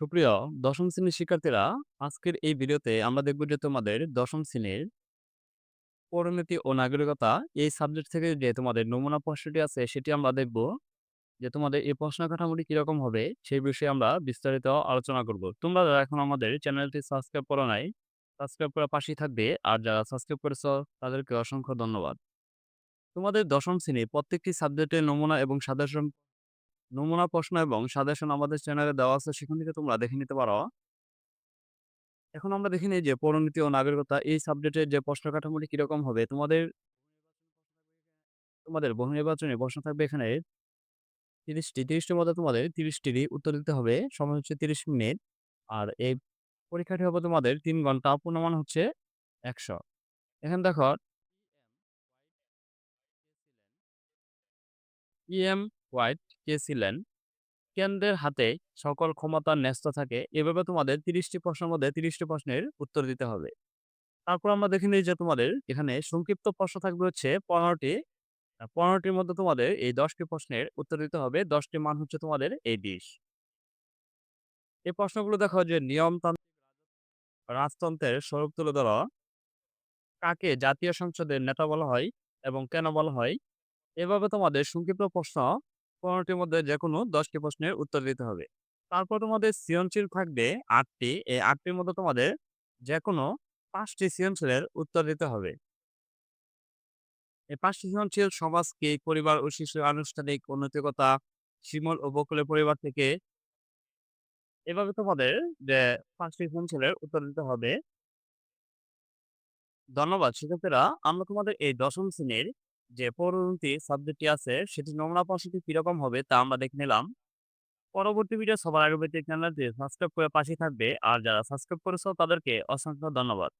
সুপ্রিয় দশম শ্রেণির শিক্ষার্থীরা, আজকের এই ভিডিওতে আমরা দেখব যে তোমাদের দশম শ্রেণির পরিণতি ও নাগরিকতা এই সাবজেক্ট থেকে যে তোমাদের নমুনা প্রশ্নটি আছে সেটি আমরা দেখব। যে তোমাদের এই প্রশ্ন কাঠামোটি কীরকম হবে সেই বিষয়ে আমরা বিস্তারিত আলোচনা করব। তোমরা যারা এখন আমাদের চ্যানেলটি সাবস্ক্রাইব করো নাই, সাবস্ক্রাইব করে পাশেই থাকবে। আর যারা সাবস্ক্রাইব করেছ তাদেরকে অসংখ্য ধন্যবাদ। তোমাদের দশম শ্রেণি প্রত্যেকটি সাবজেক্টের নমুনা এবং সাজেশন নমুনা প্রশ্ন এবং সাজেশন আমাদের চ্যানেলে দেওয়া আছে সেখান থেকে তোমরা দেখে নিতে পারো। এখন আমরা দেখে নিই যে পরিণতি ও নাগরিকতা এই সাবজেক্টের যে প্রশ্ন কাঠামোটি কীরকম হবে তোমাদের তোমাদের বহু নির্বাচনী প্রশ্ন থাকবে এখানে তিরিশটি তিরিশটির মধ্যে তোমাদের ৩০ টিরই উত্তর দিতে হবে। সময় হচ্ছে ৩০ মিনিট। আর এই পরীক্ষাটি হবে তোমাদের তিন ঘণ্টা, পূর্ণমান হচ্ছে ১০০। এখানে দেখো ইএম হোয়াইট কে ছিলেন? কেন্দ্রের হাতে সকল ক্ষমতা ন্যস্ত থাকে। এভাবে তোমাদের ৩০ টি প্রশ্নের মধ্যে তিরিশটি প্রশ্নের উত্তর দিতে হবে। তারপর আমরা দেখে নিই যে তোমাদের এখানে সংক্ষিপ্ত প্রশ্ন থাকবে হচ্ছে ১৫ টি। আ ১৫ টির মধ্যে তোমাদের এই দশটি প্রশ্নের উত্তর দিতে হবে। দশটি মান হচ্ছে তোমাদের এই ২০। এই প্রশ্নগুলো দেখো যে নিয়মতান্ত্রিক রাজতন্ত্রের স্বরূপ তুলে ধরো। কাকে জাতীয় সংসদের নেতা বলা হয় এবং কেন বলা হয়? এভাবে তোমাদের সংক্ষিপ্ত প্রশ্ন ১৫ টির মধ্যে যেকোনো ১০ টি প্রশ্নের উত্তর দিতে হবে। তারপর তোমাদের সৃজনশীল থাকবে ৮ টি। এই ৮ টির মধ্যে তোমাদের যেকোনো ৫ টি সৃজনশীলের উত্তর দিতে হবে। এই ৫ টি সৃজনশীল সমাজ কি, পরিবার ও শিশুর আনুষ্ঠানিক নৈতিকতা, শিমল ও বকুলের পরিবার থেকে এভাবে তোমাদের যে ৫ টি সৃজনশীলের উত্তর দিতে হবে। ধন্যবাদ শিক্ষার্থীরা। আমরা তোমাদের এই দশম শ্রেণির যে পরবর্তী সাবজেক্টটি আছে, সেটি নমুনা প্রশ্নটি কীরকম হবে তা আমরা দেখে নিলাম। পরবর্তী ভিডিও সবার আগে চ্যানেলটি সাবস্ক্রাইব করে পাশে থাকবে। আর যারা সাবস্ক্রাইব করেছ তাদেরকে অসংখ্য ধন্যবাদ।